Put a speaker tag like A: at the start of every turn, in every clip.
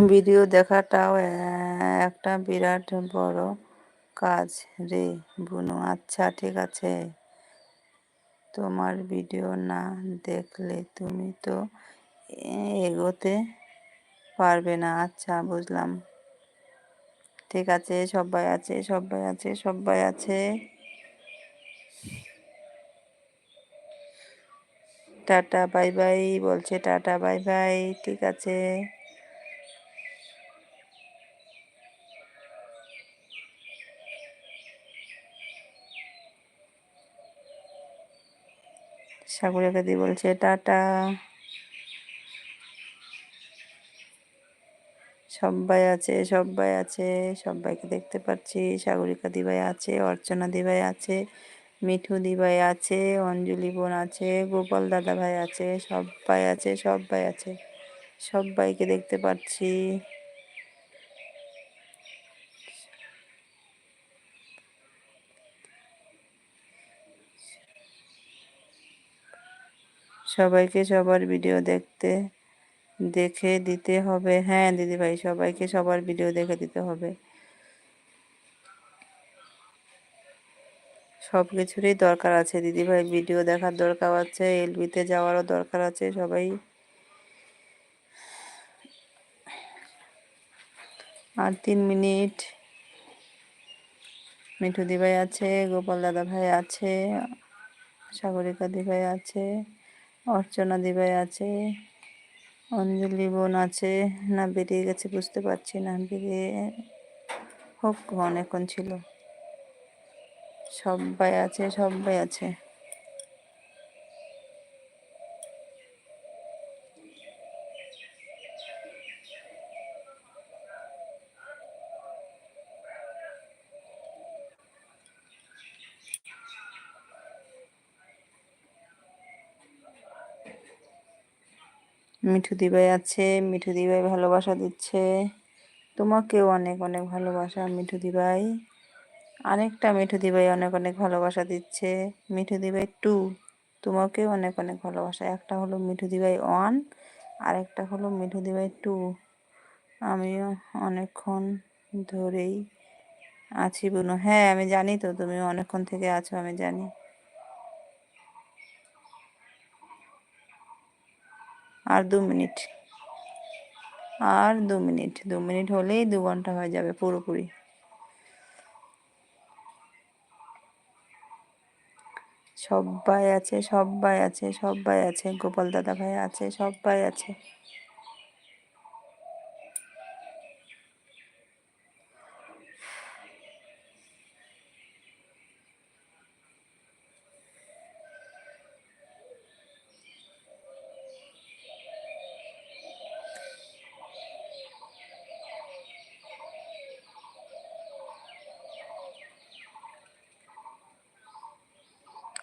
A: Video দেখাটাও একটা বিরাট বড় কাজ রে বুনু। আচ্ছা ঠিক আছে। তোমার ভিডিও না দেখলে তুমি তো এগোতে পারবে না। আচ্ছা বুঝলাম। ঠিক আছে, সবাই আছে সবাই আছে সবাই আছে। টাটা, বাই বাই, বলছে টাটা, বাই বাই, ঠিক আছে। সাগরিকা দি বলছে, টাটা। সবাই আছে সবাই আছে সবাইকে দেখতে পাচ্ছি। সাগরিকা দিভাই আছে, অর্চনা দিভাই আছে, মিঠু দিভাই আছে, অঞ্জলি বোন আছে, গোপাল দাদা ভাই আছে সবাই আছে সবাই আছে। সবাইকে দেখতে পাচ্ছি। সবাইকে সবার ভিডিও দেখতে, দেখে দিতে হবে। হ্যাঁ দিদিভাই, সবাইকে সবার ভিডিও দেখে দিতে হবে। সব কিছুরই দরকার আছে। দিদিভাই, ভিডিও দেখার দরকার আছে, এলবিতে যাওয়ারও দরকার আছে, সবাই। আর তিন মিনিট। মিঠু দিভাই আছে গোপাল দাদা ভাই আছে সাগরিকা দিভাই আছে। অর্চনা দিবাই আছে, অঞ্জলি বোন আছে। না, বেরিয়ে গেছে, বুঝতে পারছি না। বেরিয়ে হোক, অনেকক্ষণ ছিল। সবাই আছে সবাই আছে। মিঠু দিবাই আছে, মিঠু দিবাই ভালোবাসা দিচ্ছে। তোমাকেও অনেক অনেক ভালোবাসা, মিঠু দিবাই আরেকটা মিঠু দিবাই অনেক অনেক ভালোবাসা দিচ্ছে, মিঠু দিবাই টু তোমাকেও অনেক অনেক ভালোবাসা। একটা হলো মিঠু দিবাই ওয়ান আরেকটা হলো মিঠু দিবাই টু আমিও অনেকক্ষণ ধরেই আছি বুনো। হ্যাঁ আমি জানি তো তুমি অনেকক্ষণ থেকে আছো, আমি জানি। আর দু মিনিট। আর দু মিনিট। দু মিনিট হলেই দু ঘণ্টা হয়ে যাবে পুরোপুরি। সবাই আছে সবাই আছে সবাই আছে। গোপাল দাদা ভাই আছে সবাই আছে।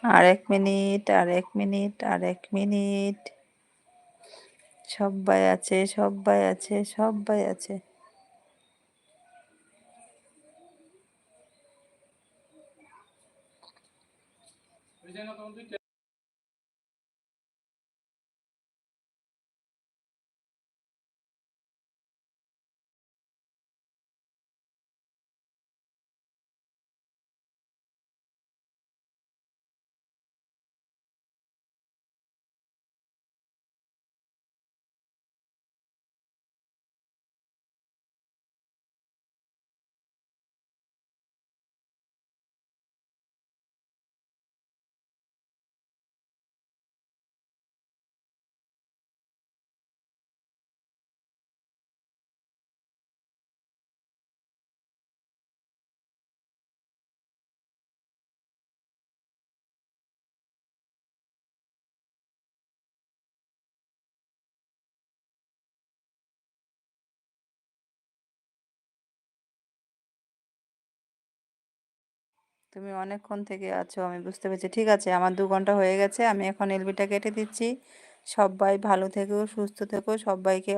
A: আর এক মিনিট আর এক মিনিট আর এক মিনিট। সবাই আছে সবাই আছে সবাই আছে। তুমি অনেকক্ষণ থেকে আছো, আমি বুঝতে পেরেছি। ঠিক আছে, আমার দু ঘণ্টা হয়ে গেছে, আমি এখন এলবিটা কেটে দিচ্ছি। সবাই ভালো থেকো, সুস্থ থেকো, সবাইকে